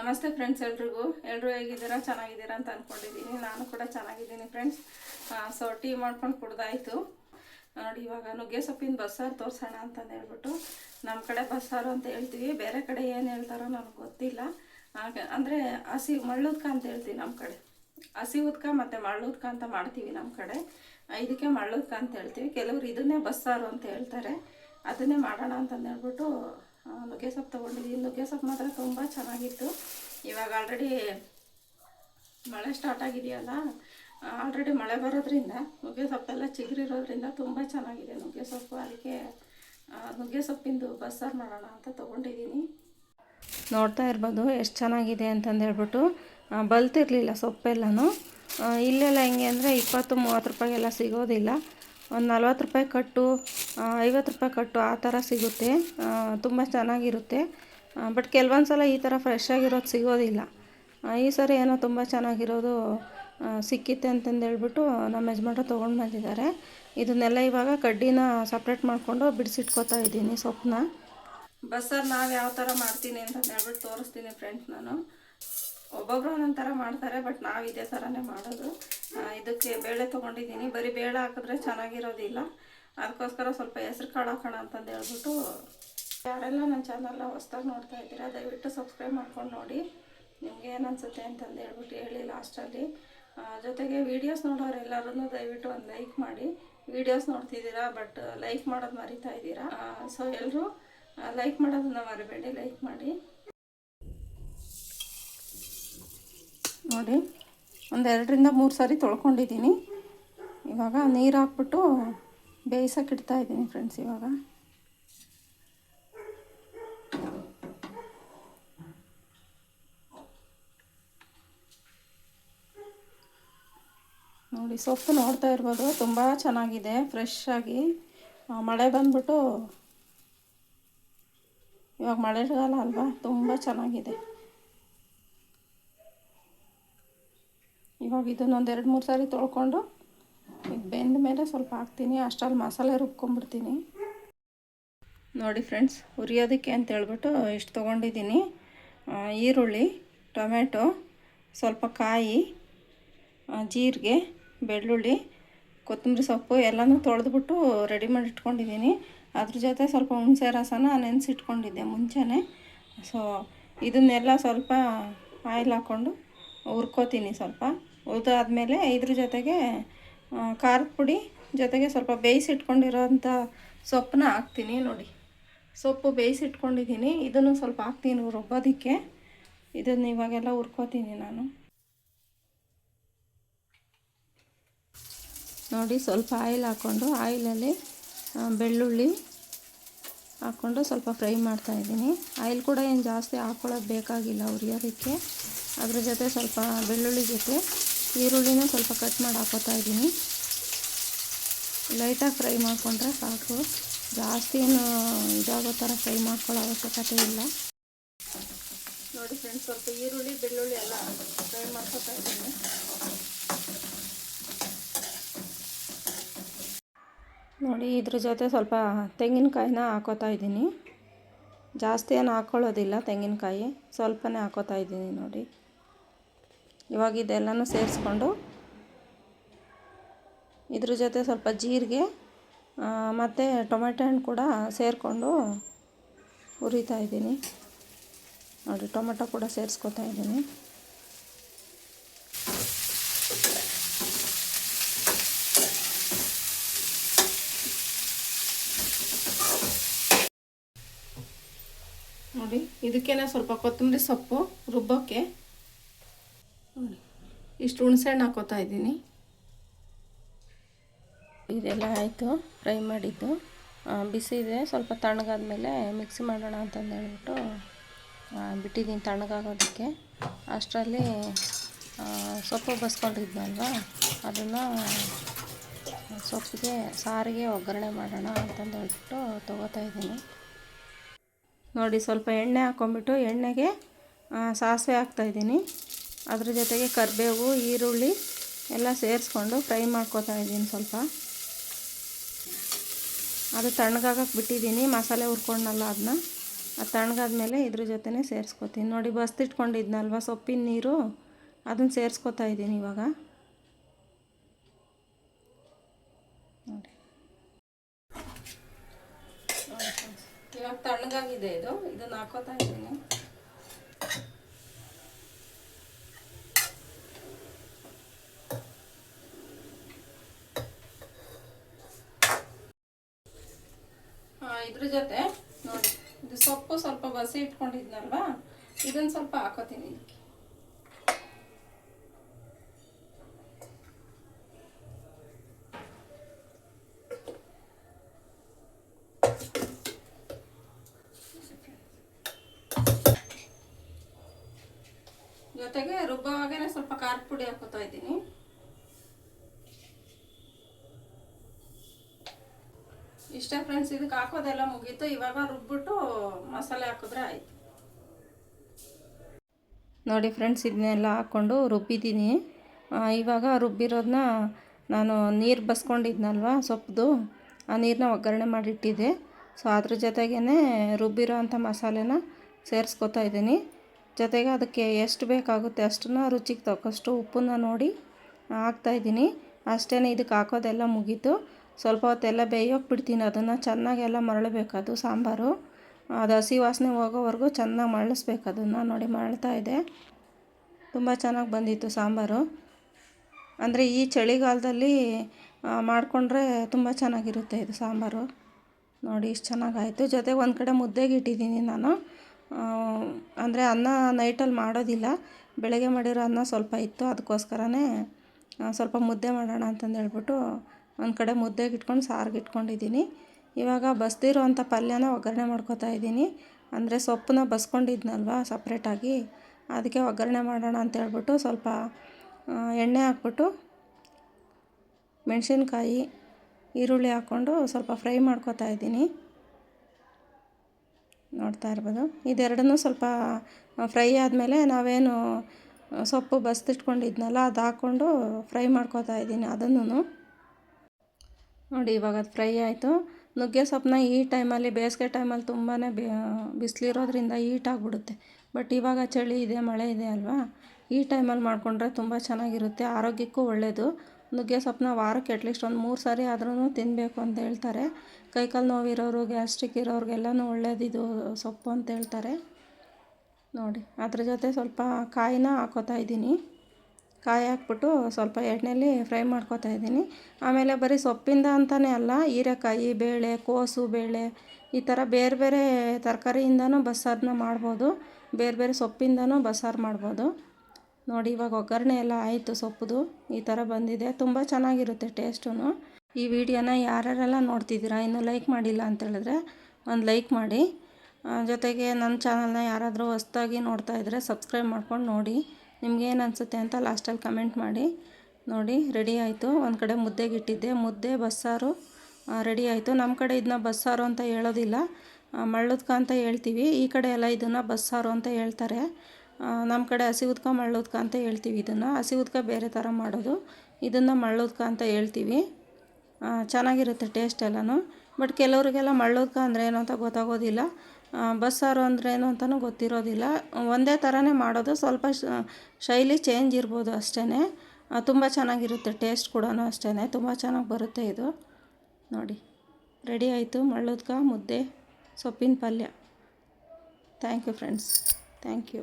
ನಮಸ್ತೆ ಫ್ರೆಂಡ್ಸ್ ಎಲ್ರಿಗೂ. ಎಲ್ಲರೂ ಹೇಗಿದ್ದೀರಾ? ಚೆನ್ನಾಗಿದ್ದೀರಾ ಅಂತ ಅಂದ್ಕೊಂಡಿದ್ದೀನಿ ನಾನು ಕೂಡ ಚೆನ್ನಾಗಿದ್ದೀನಿ ಫ್ರೆಂಡ್ಸ್ ಸೊ ಟೀ ಮಾಡ್ಕೊಂಡು ಕುಡ್ದಾಯಿತು. ನೋಡಿ, ಇವಾಗ ನುಗ್ಗೆ ಸೊಪ್ಪಿನ ಬಸ್ಸಾರು ತೋರಿಸೋಣ ಅಂತಂದು ಹೇಳ್ಬಿಟ್ಟು ನಮ್ಮ ಕಡೆ ಬಸ್ಸಾರು ಅಂತ ಹೇಳ್ತೀವಿ. ಬೇರೆ ಕಡೆ ಏನು ಹೇಳ್ತಾರೋ ನನಗೆ ಗೊತ್ತಿಲ್ಲ. ಅಂದರೆ ಹಸಿ ಮಳ್ಳುದ್ಕ ಅಂತ ಹೇಳ್ತೀವಿ ನಮ್ಮ ಕಡೆ. ಹಸಿ ಉದ್ಕ ಮತ್ತು ಮಳ್ಳುದ್ಕ ಅಂತ ಮಾಡ್ತೀವಿ ನಮ್ಮ ಕಡೆ. ಇದಕ್ಕೆ ಮಳ್ಳುದ್ಕ ಅಂತ ಹೇಳ್ತೀವಿ. ಕೆಲವರು ಇದನ್ನೇ ಬಸ್ಸಾರು ಅಂತ ಹೇಳ್ತಾರೆ. ಅದನ್ನೇ ಮಾಡೋಣ ಅಂತಂದು ಹೇಳ್ಬಿಟ್ಟು ನುಗ್ಗೆ ಸೊಪ್ಪು ತೊಗೊಂಡಿದ್ದೀನಿ ನುಗ್ಗೆ ಸೊಪ್ಪು ಮಾತ್ರ ತುಂಬ ಚೆನ್ನಾಗಿತ್ತು. ಇವಾಗ ಆಲ್ರೆಡಿ ಮಳೆ ಸ್ಟಾರ್ಟ್ ಆಗಿದೆಯಲ್ಲ ಆಲ್ರೆಡಿ ಮಳೆ ಬರೋದ್ರಿಂದ ನುಗ್ಗೆ ಸೊಪ್ಪೆಲ್ಲ ಚಿಗುರಿರೋದ್ರಿಂದ ತುಂಬ ಚೆನ್ನಾಗಿದೆ ನುಗ್ಗೆ ಸೊಪ್ಪು ಅದಕ್ಕೆ ನುಗ್ಗೆ ಸೊಪ್ಪಿಂದು ಬಸ್ಸಾರು ಮಾಡೋಣ ಅಂತ ತೊಗೊಂಡಿದ್ದೀನಿ. ನೋಡ್ತಾ ಇರ್ಬೋದು ಎಷ್ಟು ಚೆನ್ನಾಗಿದೆ ಅಂತಂದು ಹೇಳ್ಬಿಟ್ಟು. ಬಲ್ತಿರಲಿಲ್ಲ ಸೊಪ್ಪೆಲ್ಲನೂ. ಇಲ್ಲೆಲ್ಲ ಹೆಂಗೆ ಅಂದರೆ ಇಪ್ಪತ್ತು ಮೂವತ್ತು ರೂಪಾಯಿಗೆಲ್ಲ ಸಿಗೋದಿಲ್ಲ. ಒಂದು ನಲ್ವತ್ತು ರೂಪಾಯಿ ಕಟ್ಟು ಐವತ್ತು ರೂಪಾಯಿ ಕಟ್ಟು ಆ ಥರ ಸಿಗುತ್ತೆ. ತುಂಬ ಚೆನ್ನಾಗಿರುತ್ತೆ. ಬಟ್ ಕೆಲವೊಂದು ಸಲ ಈ ಥರ ಫ್ರೆಶ್ ಆಗಿರೋದು ಸಿಗೋದಿಲ್ಲ. ಈ ಸರಿ ಏನೋ ತುಂಬ ಚೆನ್ನಾಗಿರೋದು ಸಿಕ್ಕಿತ್ತೆ ಅಂತಂದು ಹೇಳ್ಬಿಟ್ಟು ನಮ್ಮ ಯಜಮಾನ್ರು ತೊಗೊಂಡು ಬಂದಿದ್ದಾರೆ. ಇದನ್ನೆಲ್ಲ ಇವಾಗ ಕಡ್ಡಿನ ಸಪ್ರೇಟ್ ಮಾಡಿಕೊಂಡು ಬಿಡಿಸಿಟ್ಕೋತಾ ಇದ್ದೀನಿ ಸೊಪ್ಪನ್ನ. ಬಸ್ಸರ್ ನಾವು ಯಾವ ಥರ ಮಾಡ್ತೀನಿ ಅಂತ ಹೇಳ್ಬಿಟ್ಟು ತೋರಿಸ್ತೀನಿ ಫ್ರೆಂಡ್ಸ್ ನಾನು. ಒಬ್ಬೊಬ್ರು ಒಂದೊಂದು ಥರ ಮಾಡ್ತಾರೆ ಬಟ್ ನಾವು ಇದೇ ಥರನೇ ಮಾಡೋದು. ಇದಕ್ಕೆ ಬೇಳೆ ತೊಗೊಂಡಿದ್ದೀನಿ. ಬರೀ ಬೇಳೆ ಹಾಕಿದ್ರೆ ಚೆನ್ನಾಗಿರೋದಿಲ್ಲ. ಅದಕ್ಕೋಸ್ಕರ ಸ್ವಲ್ಪ ಹೆಸ್ರು ಕಾಳು ಹಾಕೋಣ ಅಂತಂದು ಹೇಳ್ಬಿಟ್ಟು ಯಾರೆಲ್ಲ ನನ್ನ ಚಾನಲ್ನ ಹೊಸ್ದಾಗಿ ನೋಡ್ತಾ ಇದ್ದೀರಾ, ದಯವಿಟ್ಟು ಸಬ್ಸ್ಕ್ರೈಬ್ ಮಾಡ್ಕೊಂಡು ನೋಡಿ. ನಿಮ್ಗೆ ಏನು ಅನಿಸುತ್ತೆ ಅಂತಂದು ಹೇಳ್ಬಿಟ್ಟು ಹೇಳಿ ಲಾಸ್ಟಲ್ಲಿ ಜೊತೆಗೆ ಜೊತೆಗೆ ವೀಡಿಯೋಸ್ ನೋಡೋರೆಲ್ಲರೂ ದಯವಿಟ್ಟು ಒಂದು ಲೈಕ್ ಮಾಡಿ. ವೀಡಿಯೋಸ್ ನೋಡ್ತಿದ್ದೀರಾ ಬಟ್ ಲೈಕ್ ಮಾಡೋದು ಮರಿತಾ ಇದ್ದೀರಾ? ಸೊ ಎಲ್ಲರೂ ಲೈಕ್ ಮಾಡೋದನ್ನ ಮರಿಬೇಡಿ ಲೈಕ್ ಮಾಡಿ. ನೋಡಿ, ಒಂದು ಎರಡರಿಂದ ಮೂರು ಸಾರಿ ತೊಳ್ಕೊಂಡಿದ್ದೀನಿ. ಇವಾಗ ನೀರು ಹಾಕ್ಬಿಟ್ಟು ಬೇಯಿಸೋಕೆ ಇಡ್ತಾ ಇದ್ದೀನಿ ಫ್ರೆಂಡ್ಸ್ ಇವಾಗ. ನೋಡಿ, ಸೊಪ್ಪು ನೋಡ್ತಾ ಇರ್ಬೋದು, ತುಂಬ ಚೆನ್ನಾಗಿದೆ ಫ್ರೆಶ್ ಆಗಿ. ಮಳೆ ಬಂದ್ಬಿಟ್ಟು ಇವಾಗ ಮಳೆಗಾಲ ಅಲ್ವಾ, ತುಂಬ ಚೆನ್ನಾಗಿದೆ. ಇವಾಗ ಇದನ್ನೊಂದು ಎರಡು ಮೂರು ಸಾರಿ ತೊಳ್ಕೊಂಡು ಇದು ಬೆಂದ ಮೇಲೆ ಸ್ವಲ್ಪ ಹಾಕ್ತೀನಿ. ಅಷ್ಟರಲ್ಲಿ ಮಸಾಲೆ ರುಬ್ಕೊಂಡ್ಬಿಡ್ತೀನಿ ನೋಡಿ ಫ್ರೆಂಡ್ಸ್ ಹುರಿಯೋದಕ್ಕೆ ಅಂತ ಹೇಳ್ಬಿಟ್ಟು ಇಷ್ಟು ತೊಗೊಂಡಿದ್ದೀನಿ. ಈರುಳ್ಳಿ ಟೊಮೆಟೊ ಸ್ವಲ್ಪ ಕಾಯಿ ಜೀರಿಗೆ, ಬೆಳ್ಳುಳ್ಳಿ, ಕೊತ್ತಂಬರಿ ಸೊಪ್ಪು ಎಲ್ಲನೂ ತೊಳೆದ್ಬಿಟ್ಟು ರೆಡಿ ಮಾಡಿ ಇಟ್ಕೊಂಡಿದ್ದೀನಿ. ಅದ್ರ ಜೊತೆ ಸ್ವಲ್ಪ ಹುಣಸೆ ರಸನ ನೆನೆಸಿಟ್ಕೊಂಡಿದ್ದೆ ಮುಂಚೆನೇ. ಸೊ ಇದನ್ನೆಲ್ಲ ಸ್ವಲ್ಪ ಆಯಿಲ್ ಹಾಕ್ಕೊಂಡು ಹುರ್ಕೋತೀನಿ ಸ್ವಲ್ಪ. ಹುರಿದಾದ್ಮೇಲೆ ಇದ್ರ ಜೊತೆಗೆ ಖಾರದ ಪುಡಿ ಜೊತೆಗೆ ಸ್ವಲ್ಪ ಬೇಯಿಸಿಟ್ಕೊಂಡಿರೋಂಥ ಸೊಪ್ಪನ್ನ ಹಾಕ್ತೀನಿ ನೋಡಿ. ಸೊಪ್ಪು ಬೇಯಿಸಿಟ್ಕೊಂಡಿದ್ದೀನಿ. ಇದನ್ನು ಸ್ವಲ್ಪ ಹಾಕ್ತೀನಿ ರುಬ್ಬೋದಕ್ಕೆ. ಇದನ್ನು ಇವಾಗೆಲ್ಲ ಹುರ್ಕೋತೀನಿ ನಾನು. ನೋಡಿ, ಸ್ವಲ್ಪ ಆಯಿಲ್ ಹಾಕ್ಕೊಂಡು, ಆಯಿಲಲ್ಲಿ ಬೆಳ್ಳುಳ್ಳಿ ಹಾಕ್ಕೊಂಡು ಸ್ವಲ್ಪ ಫ್ರೈ ಮಾಡ್ತಾ ಇದ್ದೀನಿ. ಆಯಿಲ್ ಕೂಡ ಏನು ಜಾಸ್ತಿ ಹಾಕ್ಕೊಳ್ಳೋದು ಬೇಕಾಗಿಲ್ಲ ಹುರಿಯೋದಕ್ಕೆ. ಅದ್ರ ಜೊತೆ ಸ್ವಲ್ಪ ಬೆಳ್ಳುಳ್ಳಿ ಜೊತೆ ಈರುಳ್ಳಿನೂ ಸ್ವಲ್ಪ ಕಟ್ ಮಾಡಿ ಹಾಕೋತಾ ಇದ್ದೀನಿ. ಲೈಟಾಗಿ ಫ್ರೈ ಮಾಡಿಕೊಂಡ್ರೆ ಸಾಕು. ಜಾಸ್ತಿ ಏನು ಇದಾಗೋ ಥರ ಫ್ರೈ ಮಾಡ್ಕೊಳ್ಳೋ ಅವಶ್ಯಕತೆ ಇಲ್ಲ. ನೋಡಿ ಫ್ರೆಂಡ್ಸ್ ಸ್ವಲ್ಪ ಈರುಳ್ಳಿ, ಬೆಳ್ಳುಳ್ಳಿ ಎಲ್ಲ ಫ್ರೈ ಮಾಡ್ಕೋತಾ ಇದ್ದೀನಿ. ನೋಡಿ ಇದ್ರ ಜೊತೆ ಸ್ವಲ್ಪ ತೆಂಗಿನಕಾಯಿನ ಹಾಕೋತಾ ಇದ್ದೀನಿ. ಜಾಸ್ತಿ ಏನು ಹಾಕ್ಕೊಳ್ಳೋದಿಲ್ಲ ತೆಂಗಿನಕಾಯಿ. ಸ್ವಲ್ಪನೇ ಹಾಕೋತಾ ಇದ್ದೀನಿ ನೋಡಿ. ಇವಾಗ ಇದೆಲ್ಲನೂ ಸೇರಿಸ್ಕೊಂಡು ಇದ್ರ ಜೊತೆ ಸ್ವಲ್ಪ ಜೀರಿಗೆ ಮತ್ತು ಟೊಮೆಟೊ ಹಣ್ಣು ಕೂಡ ಸೇರಿಕೊಂಡು ಹುರಿತಾ ಇದ್ದೀನಿ. ನೋಡಿ, ಟೊಮೆಟೊ ಕೂಡ ಸೇರಿಸ್ಕೊತಾ ಇದ್ದೀನಿ. ನೋಡಿ, ಇದಕ್ಕೇನೆ ಸ್ವಲ್ಪ ಕೊತ್ತಂಬರಿ ಸೊಪ್ಪು ರುಬ್ಬೋಕ್ಕೆ ಇಷ್ಟು ಹುಣಸೆಹಣ್ಣು ಹಾಕೋತಾ ಇದ್ದೀನಿ. ಇದೆಲ್ಲ ಆಯಿತು, ಫ್ರೈ ಮಾಡಿದ್ದು. ಬಿಸಿ ಇದೆ, ಸ್ವಲ್ಪ ತಣ್ಣಗಾದ್ಮೇಲೆ ಮಿಕ್ಸಿ ಮಾಡೋಣ ಅಂತಂದು ಹೇಳ್ಬಿಟ್ಟು ಬಿಟ್ಟಿದ್ದೀನಿ ತಣ್ಣಗಾಗೋದಕ್ಕೆ. ಅಷ್ಟರಲ್ಲಿ ಸೊಪ್ಪು ಬಸ್ಕೊಂಡಿದ್ನಲ್ವ ಅದನ್ನು ಸೊಪ್ಪಿಗೆ, ಸಾರಿಗೆ, ಒಗ್ಗರಣೆ ಮಾಡೋಣ ಅಂತಂದು ಹೇಳ್ಬಿಟ್ಟು ತೊಗೋತಾ ಇದ್ದೀನಿ. ನೋಡಿ, ಸ್ವಲ್ಪ ಎಣ್ಣೆ ಹಾಕ್ಕೊಂಬಿಟ್ಟು ಎಣ್ಣೆಗೆ ಸಾಸಿವೆ ಹಾಕ್ತಾಯಿದ್ದೀನಿ ಅದ್ರ ಜೊತೆಗೆ ಕರಿಬೇವು, ಈರುಳ್ಳಿ ಎಲ್ಲ ಸೇರಿಸ್ಕೊಂಡು ಫ್ರೈ ಮಾಡ್ಕೊತಾ ಇದ್ದೀನಿ ಸ್ವಲ್ಪ. ಅದು ತಣ್ಣಗಾಗಕ್ಕೆ ಬಿಟ್ಟಿದ್ದೀನಿ, ಮಸಾಲೆ ಹುರ್ಕೊಂಡಲ್ಲ ಅದನ್ನ ಅದು ತಣ್ಣಗಾದ್ಮೇಲೆ ಇದ್ರ ಜೊತೆನೇ ಸೇರಿಸ್ಕೊತೀನಿ. ನೋಡಿ, ಬಸ್ತಿಟ್ಕೊಂಡಿದ್ನಲ್ವ ಸೊಪ್ಪಿನ ನೀರು? ಅದನ್ನು ಸೇರಿಸ್ಕೊತಾ ಇದ್ದೀನಿ ಇವಾಗ. ಇವಾಗ ತಣ್ಣಗಾಗಿದೆ ಇದು. ಇದನ್ನು ಹಾಕೋತಾ ಇದ್ದೀನಿ. ಇದ್ರ ಜೊತೆ ನೋಡಿ, ಇದು ಸೊಪ್ಪು ಸ್ವಲ್ಪ ಬಸಿ ಇಟ್ಕೊಂಡಿದ್ನಲ್ವಾ? ಇದನ್ನು ಸ್ವಲ್ಪ ಹಾಕೋತೀನಿ ಜೊತೆಗೆ ರುಬ್ಬವಾಗೇನೆ ಸ್ವಲ್ಪ ಖಾರ ಪುಡಿ ಹಾಕೋತಾ ಇದ್ದೀನಿ. ಇಷ್ಟೇ ಫ್ರೆಂಡ್ಸ್ ಇದಕ್ಕೆ ಹಾಕೋದೆಲ್ಲ ಮುಗೀತು. ಇವಾಗ ರುಬ್ಬಿಟ್ಟು ಮಸಾಲೆ ಹಾಕಿದ್ರೆ ಆಯಿತು. ನೋಡಿ ಫ್ರೆಂಡ್ಸ್ ಇದನ್ನೆಲ್ಲ ಹಾಕ್ಕೊಂಡು ರುಬ್ಬಿದ್ದೀನಿ. ಇವಾಗ ರುಬ್ಬಿರೋದನ್ನ ನಾನು ನೀರು ಬಸ್ಕೊಂಡಿದ್ನಲ್ವ ಸೊಪ್ಪದು ಆ ನೀರನ್ನ ಒಗ್ಗರಣೆ ಮಾಡಿಟ್ಟಿದ್ದೆ. ಸೊ ಅದ್ರ ಜೊತೆಗೇ ರುಬ್ಬಿರೋ ಅಂಥ ಮಸಾಲೆನ ಸೇರಿಸ್ಕೊತಾ ಇದ್ದೀನಿ. ಜೊತೆಗೆ ಅದಕ್ಕೆ ಎಷ್ಟು ಬೇಕಾಗುತ್ತೆ ಅಷ್ಟನ್ನ ರುಚಿಗೆ ತಕ್ಕಷ್ಟು ಉಪ್ಪನ್ನ ನೋಡಿ ಹಾಕ್ತಾಯಿದ್ದೀನಿ ಅಷ್ಟೇ ಇದಕ್ಕೆ ಹಾಕೋದೆಲ್ಲ ಮುಗೀತು. ಸ್ವಲ್ಪ ಹೊತ್ತೆಲ್ಲ ಬೇಯೋಕೆ ಬಿಡ್ತೀನಿ ಅದನ್ನು ಚೆನ್ನಾಗೆಲ್ಲ ಮರಳಬೇಕದು ಸಾಂಬಾರು. ಅದು ಹಸಿ ವಾಸನೆ ಹೋಗೋವರೆಗೂ ಚೆನ್ನಾಗಿ ಮರಳಿಸ್ಬೇಕು. ಅದನ್ನು ನೋಡಿ ಮರಳ್ತಾ ಇದೆ. ತುಂಬ ಚೆನ್ನಾಗಿ ಬಂದಿತ್ತು ಸಾಂಬಾರು. ಅಂದರೆ ಈ ಚಳಿಗಾಲದಲ್ಲಿ ಮಾಡಿಕೊಂಡ್ರೆ ತುಂಬ ಚೆನ್ನಾಗಿರುತ್ತೆ ಇದು ಸಾಂಬಾರು. ನೋಡಿ ಇಷ್ಟು ಚೆನ್ನಾಗಾಯಿತು ಜೊತೆಗೆ ಒಂದು ಕಡೆ ಮುದ್ದೆಗೆ ಇಟ್ಟಿದ್ದೀನಿ ನಾನು. ಅಂದರೆ ಅನ್ನ ನೈಟಲ್ಲಿ ಮಾಡೋದಿಲ್ಲ. ಬೆಳಗ್ಗೆ ಮಾಡಿರೋ ಅನ್ನ ಸ್ವಲ್ಪ ಇತ್ತು. ಅದಕ್ಕೋಸ್ಕರನೇ ಸ್ವಲ್ಪ ಮುದ್ದೆ ಮಾಡೋಣ ಅಂತಂದು ಹೇಳ್ಬಿಟ್ಟು ಒಂದು ಕಡೆ ಮುದ್ದೆಗೆ ಇಟ್ಕೊಂಡು ಸಾರಿಗೆ ಇಟ್ಕೊಂಡಿದ್ದೀನಿ. ಇವಾಗ ಬಸ್ದಿರೋ ಅಂಥ ಪಲ್ಯನ ಒಗ್ಗರಣೆ ಮಾಡ್ಕೊತಾ ಇದ್ದೀನಿ. ಅಂದರೆ ಸೊಪ್ಪನ್ನ ಬಸ್ಕೊಂಡಿದ್ನಲ್ವ ಸಪ್ರೇಟಾಗಿ. ಅದಕ್ಕೆ ಒಗ್ಗರಣೆ ಮಾಡೋಣ ಅಂತ ಹೇಳ್ಬಿಟ್ಟು ಸ್ವಲ್ಪ ಎಣ್ಣೆ ಹಾಕ್ಬಿಟ್ಟು ಮೆಣಸಿನ್ಕಾಯಿ, ಈರುಳ್ಳಿ ಹಾಕ್ಕೊಂಡು ಸ್ವಲ್ಪ ಫ್ರೈ ಮಾಡ್ಕೊತಾ ಇದ್ದೀನಿ. ನೋಡ್ತಾ ಇರ್ಬೋದು. ಇದೆರಡನ್ನೂ ಸ್ವಲ್ಪ ಫ್ರೈ ಆದಮೇಲೆ ನಾವೇನು ಸೊಪ್ಪು ಬಸ್ದಿಟ್ಕೊಂಡಿದ್ನಲ್ಲ ಅದು ಹಾಕ್ಕೊಂಡು ಫ್ರೈ ಮಾಡ್ಕೊತಾ ಇದ್ದೀನಿ ಅದನ್ನು ನೋಡಿ, ಇವಾಗ ಅದು ಫ್ರೈ ಆಯಿತು. ನುಗ್ಗೆ ಸೊಪ್ಪನ್ನ ಈ ಟೈಮಲ್ಲಿ, ಬೇಸಿಗೆ ಟೈಮಲ್ಲಿ ತುಂಬಾ ಬಿಸಿಲಿರೋದ್ರಿಂದ ಹೀಟ್ ಆಗಿಬಿಡುತ್ತೆ. ಬಟ್ ಇವಾಗ ಚಳಿ ಇದೆ, ಮಳೆ ಇದೆ ಅಲ್ವಾ? ಈ ಟೈಮಲ್ಲಿ ಮಾಡಿಕೊಂಡ್ರೆ ತುಂಬ ಚೆನ್ನಾಗಿರುತ್ತೆ, ಆರೋಗ್ಯಕ್ಕೂ ಒಳ್ಳೆಯದು ನುಗ್ಗೆ ಸೊಪ್ಪನ್ನ ವಾರಕ್ಕೆ ಅಟ್ಲೀಸ್ಟ್ ಒಂದು ಮೂರು ಸಾರಿ ಆದ್ರೂ ತಿನ್ನಬೇಕು ಅಂತ ಹೇಳ್ತಾರೆ. ಕೈಕಾಲು ನೋವಿರೋರು, ಗ್ಯಾಸ್ಟ್ರಿಕ್ ಇರೋರಿಗೆಲ್ಲನೂ ಒಳ್ಳೇದಿದು ಸೊಪ್ಪು ಅಂತ ಹೇಳ್ತಾರೆ. ನೋಡಿ, ಅದ್ರ ಜೊತೆ ಸ್ವಲ್ಪ ಕಾಯಿನ ಹಾಕೋತಾ ಇದ್ದೀನಿ. ಕಾಯಿ ಹಾಕ್ಬಿಟ್ಟು ಸ್ವಲ್ಪ ಎಣ್ಣೆಯಲ್ಲಿ ಫ್ರೈ ಮಾಡ್ಕೊತಾ ಇದ್ದೀನಿ. ಆಮೇಲೆ ಬರೀ ಸೊಪ್ಪಿಂದ ಅಂತಲೇ ಅಲ್ಲ, ಹೀರೆಕಾಯಿ, ಬೇಳೆ, ಕೋಸು ಬೇಳೆ, ಈ ಥರ ಬೇರೆ ಬೇರೆ ತರಕಾರಿಯಿಂದನೂ ಬಸ್ಸಾರನ್ನ ಮಾಡ್ಬೋದು. ಬೇರೆ ಬೇರೆ ಸೊಪ್ಪಿಂದನೂ ಬಸ್ಸಾರು ಮಾಡ್ಬೋದು. ನೋಡಿ, ಇವಾಗ ಒಗ್ಗರಣೆ ಎಲ್ಲ ಆಯಿತು ಸೊಪ್ಪುದು. ಈ ಥರ ಬಂದಿದೆ. ತುಂಬ ಚೆನ್ನಾಗಿರುತ್ತೆ ಟೇಸ್ಟು ಈ ವಿಡಿಯೋನ ಯಾರ್ಯಾರೆಲ್ಲ ನೋಡ್ತಿದ್ದೀರಾ, ಇನ್ನೂ ಲೈಕ್ ಮಾಡಿಲ್ಲ ಅಂತ ಹೇಳಿದ್ರೆ ಒಂದು ಲೈಕ್ ಮಾಡಿ. ಜೊತೆಗೆ ನನ್ನ ಚಾನಲ್ನ ಯಾರಾದರೂ ಹೊಸ್ದಾಗಿ ನೋಡ್ತಾ ಇದ್ದರೆ ಸಬ್ಸ್ಕ್ರೈಬ್ ಮಾಡ್ಕೊಂಡು ನೋಡಿ. ನಿಮ್ಗೇನು ಅನಿಸುತ್ತೆ ಅಂತ ಲಾಸ್ಟಲ್ಲಿ ಕಮೆಂಟ್ ಮಾಡಿ. ನೋಡಿ ರೆಡಿ ಆಯಿತು. ಒಂದು ಕಡೆ ಮುದ್ದೆಗೆ ಇಟ್ಟಿದ್ದೆ. ಮುದ್ದೆ, ಬಸ್ಸಾರು ರೆಡಿ ಆಯಿತು. ನಮ್ಮ ಕಡೆ ಇದನ್ನ ಬಸ್ಸಾರು ಅಂತ ಹೇಳೋದಿಲ್ಲ. ಮಳ್ಳುದ್ಕ ಅಂತ ಹೇಳ್ತೀವಿ. ಈ ಕಡೆ ಎಲ್ಲ ಇದನ್ನು ಬಸ್ಸಾರು ಅಂತ ಹೇಳ್ತಾರೆ. ನಮ್ಮ ಕಡೆ ಹಸಿ ಉದ್ಕ ಮಳ್ಳುದ್ಕ ಅಂತ ಹೇಳ್ತೀವಿ ಇದನ್ನು. ಹಸಿ ಉದ್ಕ ಬೇರೆ ಥರ ಮಾಡೋದು. ಇದನ್ನು ಮಳ್ಳುದ್ಕ ಅಂತ ಹೇಳ್ತೀವಿ. ಚೆನ್ನಾಗಿರುತ್ತೆ ಟೇಸ್ಟ್ ಎಲ್ಲನೂ. ಬಟ್ ಕೆಲವರಿಗೆಲ್ಲ ಮಳ್ಳುದ್ಕ ಅಂದರೆ ಏನು ಅಂತ ಗೊತ್ತಾಗೋದಿಲ್ಲ. ಬಸ್ಸಾರು ಏನು ಅಂತಲೂ ಗೊತ್ತಿರೋದಿಲ್ಲ. ಒಂದೇ ಥರನೇ ಮಾಡೋದು. ಸ್ವಲ್ಪ ಶೈಲಿ ಚೇಂಜ್ ಇರ್ಬೋದು ಅಷ್ಟೇ ತುಂಬ ಚೆನ್ನಾಗಿರುತ್ತೆ ಟೇಸ್ಟ್ ಕೂಡ ಅಷ್ಟೇ ತುಂಬ ಚೆನ್ನಾಗಿ ಬರುತ್ತೆ ಇದು. ನೋಡಿ. ರೆಡಿ ಆಯಿತು. ಮಳ್ಳುದ್ಕ, ಮುದ್ದೆ, ಸೊಪ್ಪಿನ ಪಲ್ಯ. Thank you friends thank you